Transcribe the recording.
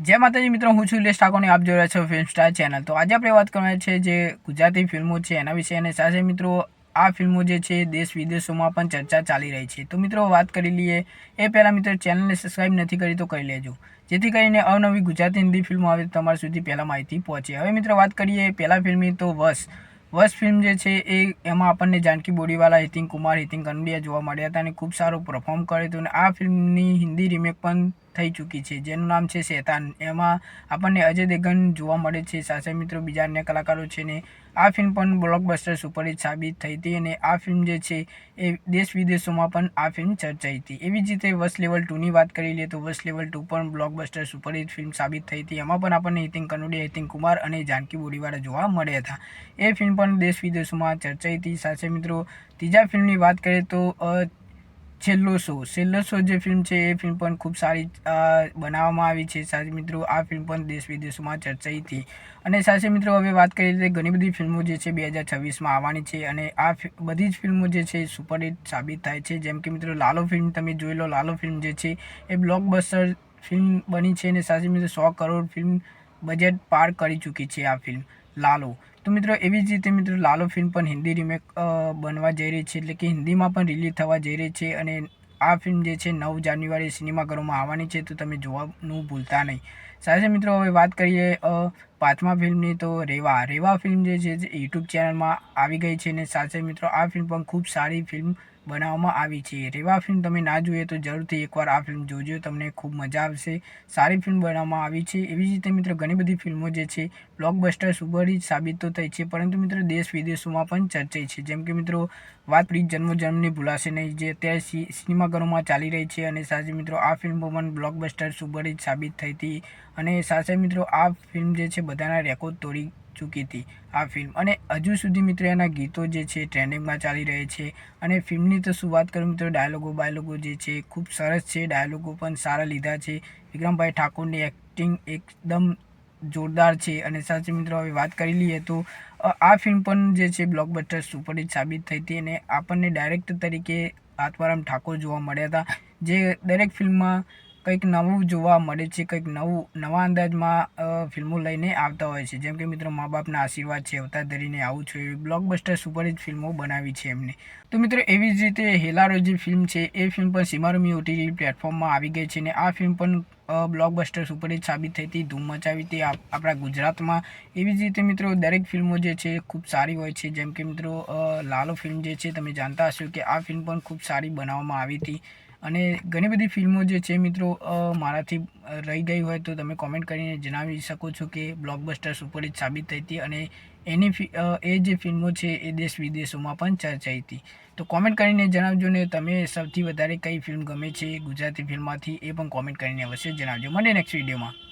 જય માતાજી મિત્રો, હું છું ઇલેશ ઠાકોરની આપ જોઈ રહ્યા છો ફિલ્મ સ્ટાર ચેનલ તો આજે આપણે વાત કરવાની છે જે ગુજરાતી ફિલ્મો છે એના વિશે. અને સાથે મિત્રો, આ ફિલ્મો જે છે દેશ વિદેશોમાં પણ ચર્ચા ચાલી રહી છે. તો મિત્રો, વાત કરી લઈએ. એ પહેલાં મિત્રો ચેનલને સબસ્ક્રાઈબ નથી કરી તો કરી લેજો. જેથી કરીને અવનવી ગુજરાતી હિન્દી ફિલ્મો આવે તમારા સુધી પહેલાં માહિતી પહોંચે. હવે મિત્રો, વાત કરીએ પહેલાં ફિલ્મની તો વશ વશ ફિલ્મ જે છે એ, એમાં આપણને જાનકી બોડીવાલા હિતિન કુમાર હિતિન કનડિયા જોવા મળ્યા હતા અને ખૂબ સારું પરફોર્મ કર્યું હતું. અને આ ફિલ્મની હિન્દી રીમેક પણ થઈ ચૂકી છે. જેનું નામ છે શેતાન. એમાં આપણને અજય દેવગન જોવા મળે છે. સાથે મિત્રો બીજા અન્ય કલાકારો છે ને આ ફિલ્મ પણ બ્લોકબસ્ટર સુપરહિટ સાબિત થઈ હતી અને આ ફિલ્મ જે છે એ દેશ વિદેશોમાં પણ આ ફિલ્મ ચર્ચાઈ હતી. એવી જ રીતે વસ લેવલ ટુની વાત કરી લઈએ તો વસ લેવલ ટુ પણ બ્લોકબસ્ટર સુપરહિટ ફિલ્મ સાબિત થઈ હતી. એમાં પણ આપણને હિતિન કનોડિયા હિતિન કુમાર અને જાનકી બોરીવાળા જોવા મળ્યા હતા. એ ફિલ્મ પણ દેશ વિદેશોમાં ચર્ચાઈ હતી. સાથે મિત્રો, ત્રીજા ફિલ્મની વાત કરીએ તો છેલ્લો શો છેલ્લો શો જે ફિલ્મ છે, એ ફિલ્મ પણ ખૂબ સારી બનાવવામાં આવી છે. સાથે મિત્રો, આ ફિલ્મ પણ દેશ વિદેશોમાં ચર્ચાઈ હતી. અને સાથે મિત્રો, હવે વાત કરીએ તો ઘણી બધી ફિલ્મો જે છે, બે હજાર છવ્વીસમાં આવવાની છે. અને આ બધી જ ફિલ્મો જે છે સુપરહિટ સાબિત થાય છે. જેમ કે મિત્રો, લાલો ફિલ્મ તમે જોઈ લો, લાલો ફિલ્મ જે છે, એ બ્લોકબસ્ટર ફિલ્મ બની છે. અને સાથે મિત્રો, સો કરોડ ફિલ્મ બજેટ પાર કરી ચૂકી છે આ ફિલ્મ લાલો. તો મિત્રો, એવી જ રીતે મિત્રો, લાલો ફિલ્મ પણ હિન્દી રિમેક બનવા જઈ રહી છે. એટલે કે હિન્દીમાં પણ રિલીઝ થવા જઈ રહી છે અને આ ફિલ્મ જે છે, નવ જાન્યુઆરી સિનેમાઘરોમાં આવવાની છે, તો તમે જોવાનું ભૂલતા નહીં. સાથે મિત્રો, હવે વાત કરીએ પાંચમા ફિલ્મની તો રેવા. રેવા ફિલ્મ જે છે યુટ્યુબ ચેનલમાં આવી ગઈ છે અને સાથે મિત્રો, આ ફિલ્મ પણ ખૂબ સારી ફિલ્મ બનાવવામાં આવી છે. રેવા ફિલ્મ તમે ના જોઈએ તો જરૂરથી એકવાર આ ફિલ્મ જોજો. તમને ખૂબ મજા આવશે. સારી ફિલ્મ બનાવવામાં આવી છે. એવી જ રીતે મિત્રો ઘણી બધી ફિલ્મો જે છે બ્લોકબસ્ટર સુપરહિટ સાબિત તો થઈ છે, પરંતુ મિત્રો દેશ વિદેશોમાં પણ ચર્ચાઈ છે. જેમ કે મિત્રો, વાત પ્રીત જન્મો જન્મની ભૂલાશે નહીં, જે અત્યારે સિનેમાઘરોમાં ચાલી રહી છે અને સાથે મિત્રો આ ફિલ્મ પણ બ્લોકબસ્ટર સુપરહિટ સાબિત થઈ હતી. અને સાથે મિત્રો આ ફિલ્મ જે છે, બધાના રેકોર્ડ તોડી ચૂકી હતી આ ફિલ્મ અને હજુ સુધી મિત્રો એના ગીતો જે છે ટ્રેન્ડિંગમાં ચાલી રહે છે અને ફિલ્મની તો શું વાત કરું મિત્રો ડાયલોગો બાયલોગો જે છે, ખૂબ સરસ છે. ડાયલોગો પણ સારા લીધા છે. વિક્રમભાઈ ઠાકોરની એક્ટિંગ એકદમ જોરદાર છે. અને સાચી મિત્રો, હવે વાત કરી લઈએ તો આ ફિલ્મ પણ જે છે બ્લોકબસ્ટર સુપરહિટ સાબિત થઈ હતી અને આપણને ડાયરેક્ટર તરીકે આત્મારામ ઠાકોર જોવા મળ્યા હતા. જે દરેક ફિલ્મમાં કંઈક નવું જોવા મળે છે, કંઈક નવું, નવા અંદાજમાં ફિલ્મો લઈને આવતા હોય છે. જેમ કે મિત્રો, મા બાપના આશીર્વાદ છે, અવતાર ધરીને આવું છે બ્લોકબસ્ટર સુપરહિટ ફિલ્મો બનાવી છે એમને. તો મિત્રો, એવી જ રીતે હેલારો જે ફિલ્મ છે, એ ફિલ્મ પણ સીમારમી ઓટીટી પ્લેટફોર્મમાં આવી ગઈ છે અને આ ફિલ્મ પણ બ્લોકબસ્ટર સુપરહિટ સાબિત થઈ હતી, ધૂમ મચાવી હતી આપણા ગુજરાતમાં. એવી જ રીતે મિત્રો, દરેક ફિલ્મો જે છે, ખૂબ સારી હોય છે. જેમ કે મિત્રો લાલો ફિલ્મ જે છે, તમે જાણતા હશો કે આ ફિલ્મ પણ ખૂબ સારી બનાવવામાં આવી હતી. અને ઘણી બધી ફિલ્મો જે છે મિત્રો મારાથી રહી ગઈ હોય તો તમે કોમેન્ટ કરીને જણાવી શકો છો કે બ્લોકબસ્ટર સુપરહિટ સાબિત થઈ હતી અને એની એ જે ફિલ્મો છે એ દેશ વિદેશોમાં પણ ચર્ચાઈ હતી. તો કોમેન્ટ કરીને જણાવજો ને તમે સૌથી વધારે કઈ ફિલ્મ ગમે છે ગુજરાતી ફિલ્મમાંથી એ પણ કોમેન્ટ કરીને અવશ્ય જણાવજો. મને નેક્સ્ટ વિડીયોમાં